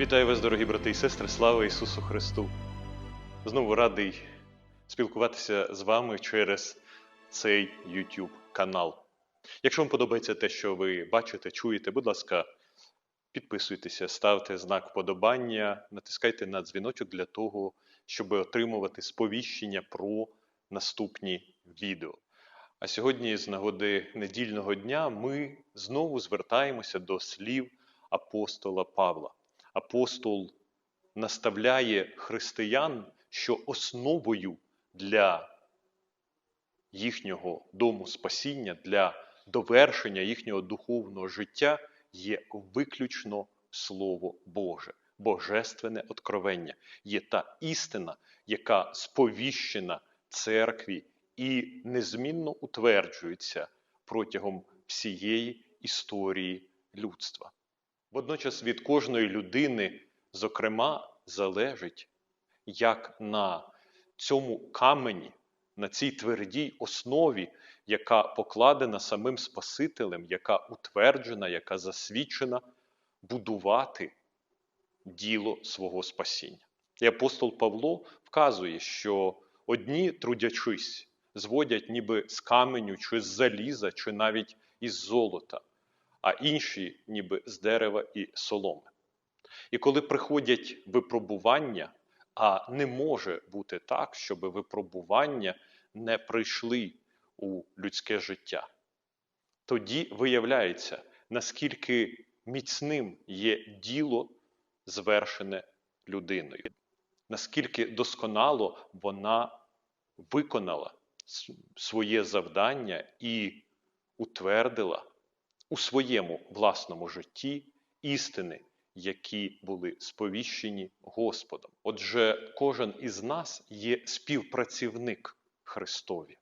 Вітаю вас, дорогі брати і сестри, слава Ісусу Христу! Знову радий спілкуватися з вами через цей YouTube канал. Якщо вам подобається те, що ви бачите, чуєте, будь ласка, підписуйтеся, ставте знак вподобання, натискайте на дзвіночок для того, щоб отримувати сповіщення про наступні відео. А сьогодні, з нагоди недільного дня, ми знову звертаємося до слів апостола Павла. Апостол наставляє християн, що основою для їхнього дому спасіння, для довершення їхнього духовного життя є виключно Слово Боже, божественне откровення, є та істина, яка сповіщена церкві і незмінно утверджується протягом всієї історії людства. Водночас від кожної людини, зокрема, залежить, як на цьому камені, на цій твердій основі, яка покладена самим Спасителем, яка утверджена, яка засвідчена, будувати діло свого спасіння. І апостол Павло вказує, що одні, трудячись, зводять ніби з каменю, чи з заліза, чи навіть із золота, а інші ніби з дерева і соломи. І коли приходять випробування, а не може бути так, щоб випробування не прийшли у людське життя, тоді виявляється, наскільки міцним є діло, звершене людиною, наскільки досконало вона виконала своє завдання і утвердила у своєму власному житті істини, які були сповіщені Господом. Отже, кожен із нас є співпрацівник Христові.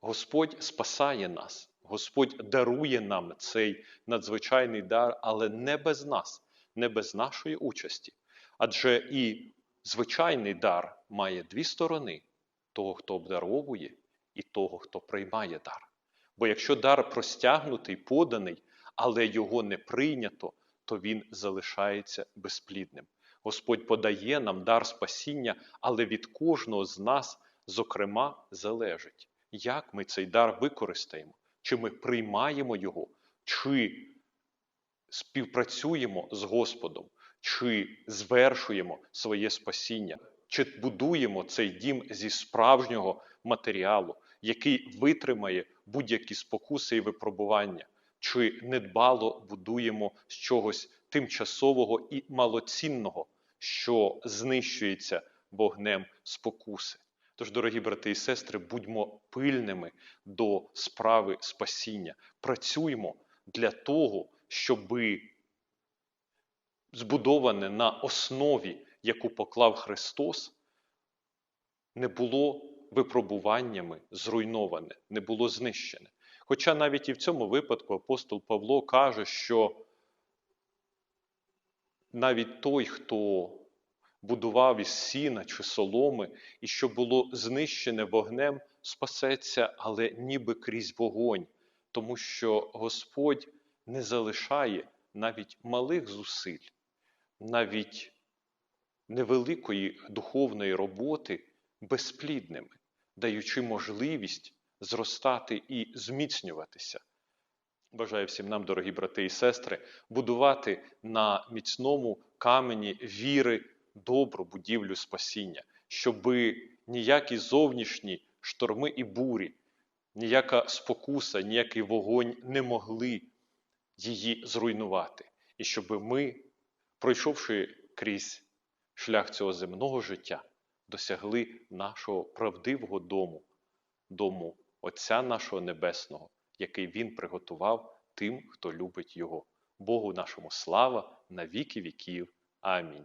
Господь спасає нас, Господь дарує нам цей надзвичайний дар, але не без нас, не без нашої участі. Адже і звичайний дар має дві сторони: того, хто обдаровує, і того, хто приймає дар. Бо якщо дар простягнутий, поданий, але його не прийнято, то він залишається безплідним. Господь подає нам дар спасіння, але від кожного з нас, зокрема, залежить, як ми цей дар використаємо, чи ми приймаємо його, чи співпрацюємо з Господом, чи звершуємо своє спасіння, чи будуємо цей дім зі справжнього матеріалу, який витримає будь-які спокуси і випробування, чи недбало будуємо з чогось тимчасового і малоцінного, що знищується вогнем спокуси. Тож, дорогі брати і сестри, будьмо пильними до справи спасіння, працюємо для того, щоби збудоване на основі, яку поклав Христос, не було випробуваннями зруйноване, не було знищене. Хоча навіть і в цьому випадку апостол Павло каже, що навіть той, хто будував із сіна чи соломи, і що було знищене вогнем, спасеться, але ніби крізь вогонь, тому що Господь не залишає навіть малих зусиль, навіть невеликої духовної роботи безплідними, даючи можливість зростати і зміцнюватися. Бажаю всім нам, дорогі брати і сестри, будувати на міцному камені віри добру будівлю спасіння, щоби ніякі зовнішні шторми і бурі, ніяка спокуса, ніякий вогонь не могли її зруйнувати. І щоби ми, пройшовши крізь шлях цього земного життя, досягли нашого правдивого дому, дому Отця нашого Небесного, який Він приготував тим, хто любить Його. Богу нашому слава на віки віків. Амінь.